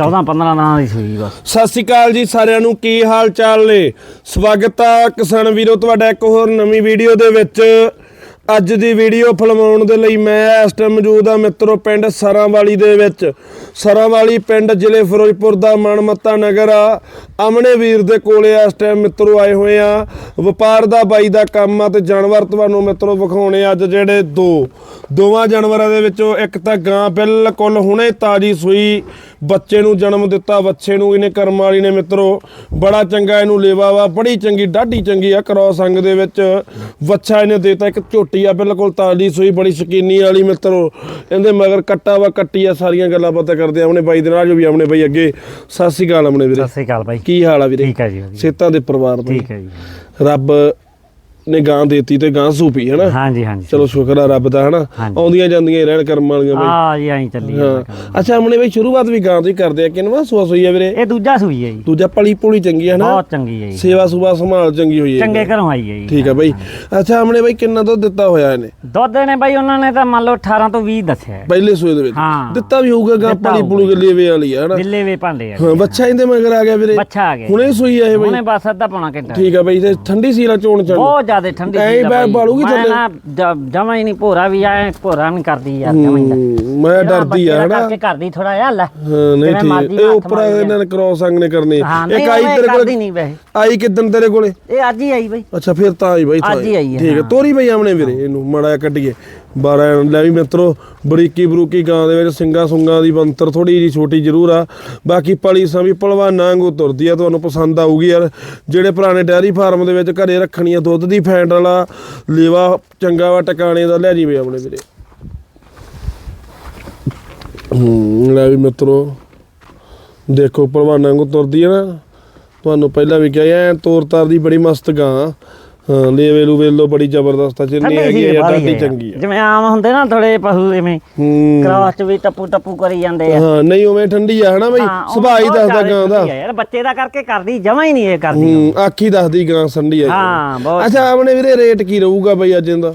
14 15 ਦਿਨਾਂ ਦੀ ਸੂਈ ਬਸ। ਸਤਿ ਸ਼੍ਰੀ ਅਕਾਲ ਜੀ ਸਾਰਿਆਂ ਨੂੰ, ਕੀ ਹਾਲ ਚਾਲ ਨੇ? ਸਵਾਗਤ ਆ ਕਿਸਾਨ ਵੀਰੋ, ਤੁਹਾਡਾ ਇੱਕ ਹੋਰ ਨਵੀਂ ਵੀਡੀਓ ਦੇ ਵਿੱਚ। ਅੱਜ ਦੀ ਵੀਡੀਓ ਫਿਲਮਾਉਣ ਦੇ ਲਈ ਮੈਂ ਇਸ ਟਾਈਮ ਮੌਜੂਦ ਆ ਮਿੱਤਰੋ ਪਿੰਡ ਸਰਾਂਵਾਲੀ ਦੇ ਵਿੱਚ। ਸਰਾਂਵਾਲੀ ਪਿੰਡ ਜ਼ਿਲ੍ਹੇ ਫਿਰੋਜ਼ਪੁਰ ਦਾ ਮਨਮੱਤਾ ਨਗਰ ਆ। ਅਮਨੇ ਵੀਰ ਦੇ ਕੋਲੇ ਇਸ ਟਾਈਮ ਮਿੱਤਰੋ ਆਏ ਹੋਏ ਆ। ਵਪਾਰ ਦਾ, ਬਾਈ ਦਾ ਕੰਮ ਆ ਤੇ ਜਾਨਵਰ ਤੁਹਾਨੂੰ ਮਿੱਤਰੋ ਵਿਖਾਉਣੇ ਅੱਜ ਜਿਹੜੇ ਦੋ। ਦੋਵਾਂ ਜਾਨਵਰਾਂ ਦੇ ਵਿੱਚੋਂ ਇੱਕ ਤਾਂ ਗਾਂ ਬਿਲਕੁਲ ਹੁਣੇ ਤਾਜੀ ਸੂਈ। ਬੱਚੇ ਨੂੰ ਜਨਮ ਦਿੱਤਾ, ਬੱਚੇ ਨੂੰ ਇਹਨੇ ਕਰਮ ਵਾਲੀ ਨੇ ਮਿੱਤਰੋ। ਬੜਾ ਚੰਗਾ ਇਹਨੂੰ ਲੇਵਾ ਵਾ, ਬੜੀ ਚੰਗੀ, ਡਾਢੀ ਚੰਗੀ ਆ ਕਰੋਸ ਸੰਗ ਦੇ ਵਿੱਚ। ਬੱਚਾ ਇਹਨੇ ਦੇਤਾ ਇੱਕ ਝੋਟੀ ਆ ਬਿਲਕੁਲ ਤਾਜੀ ਸੂਈ ਬੜੀ ਸ਼ਕੀਨੀ ਵਾਲੀ ਮਿੱਤਰੋ। ਇਹਦੇ ਮਗਰ ਕੱਟਾ ਵਾ ਕੱਟੀ ਆ ਸਾਰੀਆਂ ਗੱਲਾਂ ਪਤਾ ਕਰਦੇ ਆ ਆਪਣੇ ਬਾਈ ਦੇ ਨਾਲ ਜੋ ਵੀ ਆਪਣੇ ਬਾਈ ਅੱਗੇ। ਸਤਿ ਸ੍ਰੀ ਅਕਾਲ ਆਪਣੇ ਵੀਰੇ। ਸਤਿ ਸ੍ਰੀ ਅਕਾਲ ਬਾਈ। ਕੀ ਹਾਲ ਆ ਵੀਰੇ? ਠੀਕ ਹੈ ਜੀ। ਸੇਤਾਂ ਦੇ ਪਰਿਵਾਰ ਦਾ ਠੀਕ ਹੈ ਜੀ। ਰੱਬ ਨੇ ਗਾਂ ਦੇਤੀ ਤੇ ਗਾਂ ਸੂਪੀ ਹਨਾ? ਹਾਂਜੀ ਹਾਂਜੀ ਚਲੋ ਸ਼ੁਕਰ ਆ ਰੱਬ ਦਾ ਹਨਾ? ਹਾਂਜੀ। ਆਉਂਦੀਆਂ ਜਾਂਦੀਆਂ ਹੀ ਰਹਿਣ ਕਰਮ ਵਾਲੀਆਂ ਬਾਈ। ਆ ਜੀ ਐਂ ਚੱਲੀ ਜਾਂਦਾ ਹਾਂ। ਅੱਛਾ ਆਪਣੇ ਬਈ ਸ਼ੁਰੂਆਤ ਵੀ ਗਾਂ ਤੋਂ ਹੀ ਕਰਦੇ ਆ ਕਿਨਵਾ? ਸੂਆ ਸੂਈ ਆ ਵੀਰੇ? ਇਹ ਦੂਜਾ ਸੂਈ ਹੈ ਜੀ। ਦੂਜਾ ਪਲੀ ਪੁਲੀ ਚੰਗੀ ਆ ਨਾ ਬਹੁਤ ਚੰਗੀ ਹੈ ਜੀ। ਸੇਵਾ ਸੁਭਾ ਸੰਭਾਲ ਚੰਗੀ ਹੋਈ ਹੈ ਚੰਗੇ ਘਰੋਂ ਆਈ ਹੈ ਜੀ। ਠੀਕ ਆ ਬਈ। ਅੱਛਾ ਆਪਣੇ ਬਈ ਕਿੰਨਾ ਦੁੱਧ ਦਿੱਤਾ ਹੋਇਆ ਇਹਨੇ? ਦੁੱਧ ਨੇ ਬਾਈ ਉਹਨਾਂ ਨੇ ਤਾਂ ਮੰਨ ਲਓ 18 ਤੋਂ 20 ਦੱਸਿਆ ਹੈ। ਪਹਿਲੇ ਸੂਏ ਦੇ ਵਿੱਚ? ਹਾਂ। ਦਿੱਤਾ ਵੀ ਹੋਊਗਾ ਗਾਂ ਦਿੱਤਾ ਪਲੀ ਪੁਲੀ ਹੋਊਗਾ। ਲੇਵੇ ਵਾਲੀ ਆ ਹਨਾ? ਬਿੱਲੇ ਵੇ ਭਾਂਡੇ ਆ। ਹਾਂ ਬੱਚਾ ਇਹਦੇ ਮਗਰ ਆ ਗਿਆ ਵੀਰੇ। ਬੱਚਾ ਆ ਗਿਆ। ਹੁਣੇ ਸੂਈ ਆ ਇਹ ਬਈ। ਹੁਣੇ ਬਸ ਅੱਧਾ ਪੌਣਾ ਘੰਟਾ। ਠੀਕ ਆ ਬਈ ਤੇ ਠੰਡੀ ਸੀਲਾ ਚੋਣ ਚਣ ਬਹੁਤ ਜ਼ਿਆਦਾ ਠੰਡੀ ਐਂ ਬੈ- ਬਾਲੂਗੀ ਥੱਲੇ? ਜਮਾ ਹੀ ਨਹੀਂ ਭੋਰਾ ਵੀ ਆਏ ਭੋਰਾ ਨਹੀਂ ਕਰਦੀ ਯਾਰ ਜਮਾ ਦਾ ਮੈਂ ਡਰਦੀ ਆ ਹਨਾ। ਕਰਕੇ ਕਰਦੀ ਥੋੜਾ ਜਿਹਾ ਲੈ। ਨਹੀਂ ਠੀਕ। ਇਹ ਉੱਪਰ ਇਹਨਾਂ ਨੇ ਕ੍ਰੋਸ ਅੰਗ ਨੇ ਕਰਨੇ। ਹਾਂ ਇੱਕ ਨਹੀਂ ਆਈ ਉਹ ਤੇਰੇ ਕੋਲ ਆਈ ਕਿਦਨ ਤੇਰੇ ਕੋਲੇ? ਇਹ ਅੱਜ ਹੀ ਆਈ ਬਈ। ਅੱਛਾ ਫਿਰ ਤਾਂ ਆਈ ਬਾਈ ਅੱਜ ਹੀ ਆਈ। ਠੀਕ ਹੈ। ਤੋਰੀ ਬਈ ਆਮਣੇ ਵੀਰੇ ਇਹਨੂੰ ਮੜਾ ਕੱਢੀਏ। 12 ਲੈ ਵੀ ਮਿੱਤਰੋ, ਬਰੀਕੀ ਬਰੂਕੀ ਗਾਂ ਦੇ ਵਿੱਚ ਸਿੰਗਾ ਸੁੰਗਾ ਦੀ ਬੰਤਰ ਥੋੜੀ ਜੀ ਛੋਟੀ ਜ਼ਰੂਰ ਆ। ਬਾਕੀ ਪਲੀ ਸਾਂ ਵੀ ਪਹਿਲਵਾਨਾਂ ਵਾਂਗੂ ਤੁਰਦੀ ਆ, ਤੁਹਾਨੂੰ ਪਸੰਦ ਆਊਗੀ ਯਾਰ। ਜਿਹੜੇ ਪੁਰਾਣੇ ਡੈਰੀ ਫਾਰਮ ਦੇ ਵਿੱਚ ਘਰੇ ਰੱਖਣੀ ਆ ਦੁੱਧ ਦੀ ਫੈਂਟ ਵਾਲਾ ਲੇਵਾ ਚੰਗਾ ਵਾ, ਟਿਕਾਣੇ ਦਾ ਲੈ ਜੀ ਆਪਣੇ ਵੀਰੇ। ਹੂੰ, ਲੈ ਵੀ ਮਿੱਤਰੋ, ਦੇਖੋ ਪਹਿਲਵਾਨਾਂ ਵਾਂਗੂ ਤੁਰਦੀ ਆ ਨਾ। ਤੁਹਾਨੂੰ ਪਹਿਲਾਂ ਵੀ ਕਿਹਾ ਐ ਤੋਰ ਤਾਰ ਦੀ ਬੜੀ ਮਸਤ ਗਾਂ। ਹਾਂ ਲੇਵੇ ਲੂ ਵੇਲੋ ਬੜੀ ਜ਼ਬਰਦਸਤ ਆ ਜਿੰਨੀ ਠੰਡੀ ਹੈਗੀ ਸੀ ਆ ਬਾਹਲੀ ਚੰਗੀ ਆ। ਜਿਵੇਂ ਆਮ ਹੁੰਦੇ ਨਾ ਥੋੜੇ ਪਸ਼ੂ ਐਵੇਂ ਹੂੰ। ਕ੍ਰਾਸ ਚ ਵੀ ਟੱਪੂ ਟੱਪੂ ਕਰੀ ਜਾਂਦੇ ਆ। ਹਾਂ ਨਹੀਂ ਉਵੇਂ ਠੰਡੀ ਆ ਹਨਾ ਬਈ? ਹਾਂ, ਉਹ ਸੁਭਾਅ ਹੀ ਬਹੁਤ ਦੱਸਦਾ ਜ਼ਿਆਦਾ ਗਾਂ ਦਾ। ਠੰਡੀ ਆ। ਯਾਰ ਬੱਚੇ ਦਾ ਕਰਕੇ ਕਰਦੀ ਜਮਾ ਹੀ ਨਹੀਂ ਇਹ ਕਰਦੀ ਹੂੰ ਆਖੀ ਦੱਸਦੀ ਗਾਂ ਸੰਡੀ ਆ ਹਾਂ ਬਹੁਤ ਅੱਛਾ ਆਪਣੇ ਵੀਰੇ ਰੇਟ ਕੀ ਰਹੂਗਾ ਬਈ ਅੱਜ ਇਹਦਾ?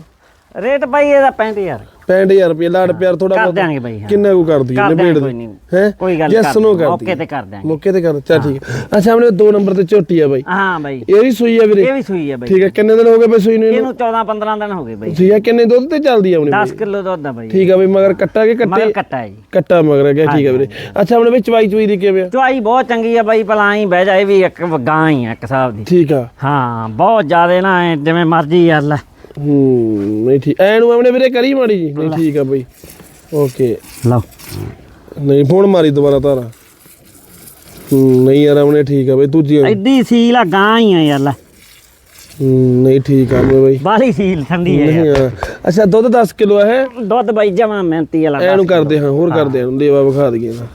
ਰੇਟ ਬਾਈ ਇਹਦਾ 65000 65000 ਰੁਪਏ ਲਾੜ ਪਿਆਰ ਥੋੜਾ ਕਰ ਦਿਆਂਗੇ ਬਾਈ ਕਿੰਨਾ ਕੁ ਕਰ ਦਿਆਂਗੇ ਨਿਬੇੜ ਕੋਈ ਨਹੀਂ। ਹੈ? ਕੋਈ ਗੱਲ ਕਰ ਨੋ ਮੌਕੇ ਤੇ ਕਰ ਦਿਆਂਗੇ। ਮੌਕੇ ਤੇ ਕਰ ਚੱਲ ਠੀਕ ਹੈ। ਅੱਛਾ ਆਪਣੇ ਦੋ ਨੰਬਰ ਤੇ ਝੋਟੀ ਆ ਬਾਈ। ਹਾਂ ਬਾਈ। ਇਹ ਵੀ ਸੂਈ ਆ ਵੀਰੇ? ਇਹ ਵੀ ਸੂਈ ਹੈ ਬਾਈ। ਠੀਕ ਹੈ ਕਿੰਨੇ ਦਿਨ ਹੋ ਗਏ ਬਈ ਸੂਈ ਨੂੰ ਇਹਨੂੰ? ਇਹਨੂੰ 14 15 ਦਿਨ ਹੋ ਗਏ ਬਾਈ। ਠੀਕ ਹੈ ਕਿੰਨੇ ਦੁੱਧ ਤੇ ਚੱਲਦੀ ਆ ਆਪਣੀ 10 ਕਿਲੋ ਦੁੱਧ ਆ ਬਾਈ। ਠੀਕ ਆ ਬਈ ਮਗਰ ਕੱਟਾ ਕੇ ਮਗਰ ਕੱਟੇ ਕੱਟਾ ਹੈ ਜੀ। ਕੱਟਾ ਮਗਰ ਗਿਆ ਠੀਕ ਆ ਵੀਰੇ। ਅੱਛਾ ਆਪਣੇ ਵਿੱਚ ਚਵਾਈ ਚੁਈ ਦੀ ਕਿਵੇਂ ਆ? ਚੁਆਈ ਬਹੁਤ ਚੰਗੀ ਆ ਬਾਈ ਭਲਾ ਹੀ ਬਹਿ ਜਾਏ ਵੀ ਇੱਕ ਗਾਂ ਹੀ ਆ ਇੱਕ ਹਿਸਾਬ ਦੀ। ਠੀਕ ਆ। ਹਾਂ ਬਹੁਤ ਜ਼ਿਆਦੇ ਨਾ ਜਿਵੇਂ ਮਰਜ਼ੀ ਯਾਰ ਲੈ। ਹੂੰ ਨਹੀਂ ਠੀਕ ਐ ਨੂੰ ਆਪਣੇ ਵੀਰੇ ਕਰੀ ਮਾੜੀ ਜੀ ਨਹੀਂ ਠੀਕ ਆ ਬਈ। ਓਕੇ। ਲਓ। ਨਹੀਂ ਫੋਨ ਮਾਰੀ ਦੁਬਾਰਾ ਤਾਰਾ। ਹੂੰ ਨਹੀਂ ਯਾਰ ਆਪਣੇ ਠੀਕ ਆ ਬਈ ਦੂਜੀ ਐਡੀ ਸੀਲ ਆ ਗਾਂ ਹੀ ਆ ਯਾਰ ਲੈ। ਨਹੀਂ ਠੀਕ ਆ ਮੇਰੇ ਬਈ। ਬਾਹਲੀ ਸੀਲ ਠੰਡੀ ਹੈ ਨਹੀਂ ਆ। ਅੱਛਾ ਦੁੱਧ 10 ਕਿਲੋ ਹੈ ਦੁੱਧ ਬਾਈ ਜਮਾ ਮਿਹਨਤੀ ਵਾਲਾ ਐਨੂੰ ਕਰਦੇ ਹਾਂ ਹੋਰ ਕਰਦੇ ਹਾਂ ਲੇਵਾ ਵਿਖਾ ਦਈਏ ਨਾ।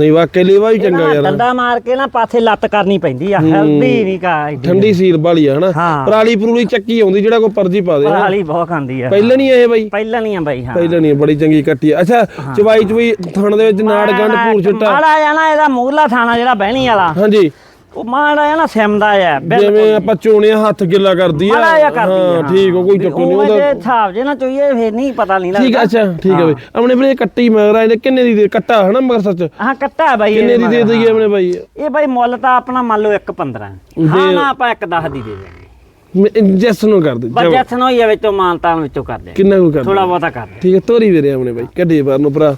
ਨਹੀਂ ਵਾਕਈ ਲੇਵਾ ਵੀ ਚੰਗਾ ਯਾਰ। ਡੰਡਾ ਮਾਰ ਕੇ ਨਾ ਪਾਸੇ ਲੱਤ ਕਰਨੀ ਪੈਂਦੀ ਆ ਹੈਲਦੀ ਨਹੀਂ ਕਾ ਠੰਡੀ ਸੀਲ ਵਾਲੀ ਆ ਹਨਾ। ਪਰਾਲੀ ਪਰੂਲੀ ਚੱਕੀ ਆਉਂਦੀ ਜਿਹੜਾ ਕੋਈ ਪਰਜੀ ਪਾ ਦੇ। ਹਾਲੀ ਬਹੁਤ ਖਾਂਦੀ ਆ ਪਹਿਲਾਂ ਨਹੀਂ ਇਹ ਬਈ? ਪਹਿਲਾਂ ਨਹੀਂ ਆ ਬਾਈ ਹਾਂ। ਪਹਿਲਾਂ ਨਹੀਂ ਬੜੀ ਚੰਗੀ ਕੱਟੀ ਆ। ਅੱਛਾ ਚਵਾਈ ਚਵਾਈ ਥਣ ਦੇ ਵਿੱਚ ਨਾੜ ਗੰਢ ਭੂਰ ਛਿੱਟਾ? ਮਾੜਾ ਜਾਣਾ ਇਹਦਾ ਮੂਰਲਾ ਥਾਣਾ ਜਿਹੜਾ ਬਹਿਣੀ ਵਾਲਾ। ਹਾਂਜੀ। ਉਹ ਮਾੜਾ ਆ ਨਾ ਸਿਮਦਾ ਆ ਜਿਵੇਂ ਆਪਾਂ ਚੋਣਿਆ ਹੱਥ ਗਿੱਲਾ ਕਰਦੀ ਆ। ਮਾੜਾ ਜਿਹਾ ਕਰਦੀ ਆ ਹਾਂ। ਠੀਕ ਆ ਕੋਈ ਚੱਕਰ ਨਹੀਂ ਉਹਦਾ ਉਹਦਾ ਜੇ ਹਿਸਾਬ ਜੇ ਨਾ ਚੋਈਏ ਫੇਰ ਨਹੀਂ ਪਤਾ ਨਹੀਂ ਠੀਕ ਲੱਗਦਾ। ਅੱਛਾ ਠੀਕ ਆ ਬਈ। ਆਪਣੇ ਵੀਰੇ ਕੱਟੀ ਮਗਰ ਆ ਇਹਦੇ ਕਿੰਨੇ ਦੀ ਦੇ? ਕੱਟਾ ਹਨਾ ਮਗਰ ਸੱਚ ਹਾਂ ਕੱਟਾ ਬਾਈ ਕਿੰਨੇ ਦੀ ਦੇ ਦਈਏ ਆਪਣੇ ਬਾਈ? ਇਹ ਬਾਈ ਮੁੱਲ ਤਾਂ ਆਪਣਾ ਮੰਨ ਲਓ 1.15 ਹਾਂ ਨਾ ਆਪਾਂ 1.10 ਦੀ ਦੇ ਦੇਵਾਂਗੇ ਜੈਸ ਨੂੰ ਕਰ ਦੇ ਜੱਥ ਨੂੰ ਹੀ ਆ ਵਿੱਚੋਂ ਮਾਨਤਾਨ ਵਿੱਚੋਂ ਕਰ ਦੇ ਕਿੰਨਾ ਕੁ ਕਰ ਥੋੜਾ ਬਹੁਤਾ ਕਰ ਦੇ ਠੀਕ ਹੈ ਤੋਰੀ ਵੀਰੇ ਆਪਣੇ ਬਾਈ ਕੱਢੀ ਬਾਰ ਨੂੰ ਭਰਾ।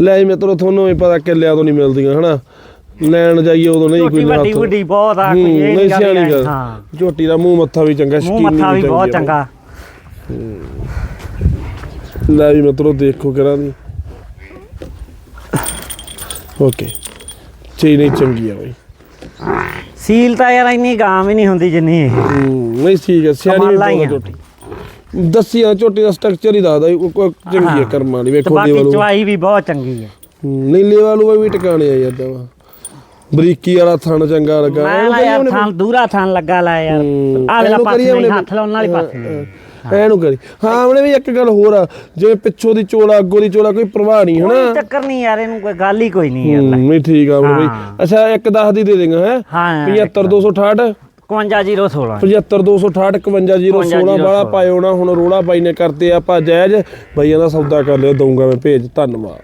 ਲੈ ਮੈਂ ਤੈਨੂੰ ਤੁਹਾਨੂੰ ਵੀ ਪਤਾ ਕਿੱਲਿਆਂ ਤੋਂ ਨਹੀਂ ਮਿਲਦੀਆਂ ਹਨਾ? ਲੈਣ ਜਾਈਏ ਉਦੋਂ ਨਹੀਂ ਕੋਈ ਝੋਟੀ ਵੱਡੀ ਹੱਥ। ਵੱਡੀ ਬਹੁਤ ਆ ਹੂੰ, ਕੋਈ ਇਹ ਨਹੀਂ ਸਿਆਣੀ ਗੱਲ। ਹਾਂ। ਝੋਟੀ ਦਾ ਮੂੰਹ ਮੱਥਾ ਵੀ ਚੰਗਾ ਮੂੰਹ ਸ਼ਕੀਨੀ ਮੱਥਾ ਵੀ ਬਹੁਤ ਚੰਗੀ। ਲੈ ਵੀ ਮਿੱਤਰੋ ਦੇਖੋ ਕਰਾਂ ਦੀ। ਓਕੇ। ਚੀ ਨਹੀਂ ਚੰਗੀ ਆ ਬਈ। ਸੀਲ ਤਾਂ ਯਾਰ ਇੰਨੀ ਗਾਂ ਵੀ ਨਹੀਂ ਹੁੰਦੀ ਜਿੰਨੀ ਇਹ। ਹੂੰ ਨਹੀਂ ਠੀਕ ਹੈ ਸਿਆਣੀ ਕਮਾਲਾਂ ਹੀ ਵੀ ਆ। ਬਹੁਤ ਝੋਟੀ। ਦੱਸੀ ਆ ਝੋਟੀ ਦਾ ਸਟਰਕਚਰ ਹੀ ਦੱਸਦਾ ਉਹ ਕੋਈ ਚੰਗੀ ਆ ਕਰਮਾਂ ਵਾਲੀ ਤੇ ਵੇਖੋ ਬਾਕੀ ਲੇਵਲ ਚਵਾਈ ਵੀ ਬਹੁਤ ਚੰਗੀ ਹੈ ਹੂੰ, ਨਹੀਂ ਲੇਵਲ ਉਹ ਵੀ ਟਿਕਾਣੇ ਆ ਯਾਰ ਦਵਾ। ਬਰੀਕੀ ਵਾਲਾ ਥਣ ਚੰਗਾ ਲੱਗਾ। ਮੈਂ ਨਾ ਯਾਰ ਥਾਂ ਦੂਰਾ ਥਾਂ ਲੱਗਾ ਲੈ ਯਾਰ। ਇਹਨੂੰ ਪਾਸੇ ਨਹੀਂ ਹੱਥ ਲਾਉਣ ਵਾਲੀ ਪਾਸੇ ਐਨੂੰ ਕਰੀ ਹਾਂ। ਉਹਨੇ ਵੀ ਇੱਕ ਗੱਲ ਹੋਰ ਆ ਜਿਵੇਂ ਪਿੱਛੋਂ ਦੀ ਚੋਲਾ ਅੱਗੋਂ ਦੀ ਚੋਲਾ ਕੋਈ ਪ੍ਰਵਾਹ ਨਹੀਂ ਹਨਾ? ਕੋਈ ਚੱਕਰ ਨਹੀਂ ਯਾਰ ਇਹਨੂੰ ਕੋਈ ਗੱਲ ਹੀ ਕੋਈ ਨਹੀਂ ਯਾਰ। ਹੂੰ, ਨਹੀਂ ਠੀਕ ਆ ਬਈ। ਅੱਛਾ ਇੱਕ 10 ਦੀ ਦੇ ਦੇਗਾ ਹੈ? ਹਾਂ 75268 51016 75268 51016 ਵਾਲਾ ਪਾਇਓ ਨਾ ਹੁਣ ਰੋਲਾ ਬਾਈ ਨੇ ਕਰਤੇ ਆਪਾਂ ਜਾਇਜ਼ ਬਾਈਆਂ ਦਾ ਸੌਦਾ ਕਰ ਲਿਓ ਦਊਂਗਾ ਮੈਂ ਭੇਜ ਧੰਨਵਾਦ।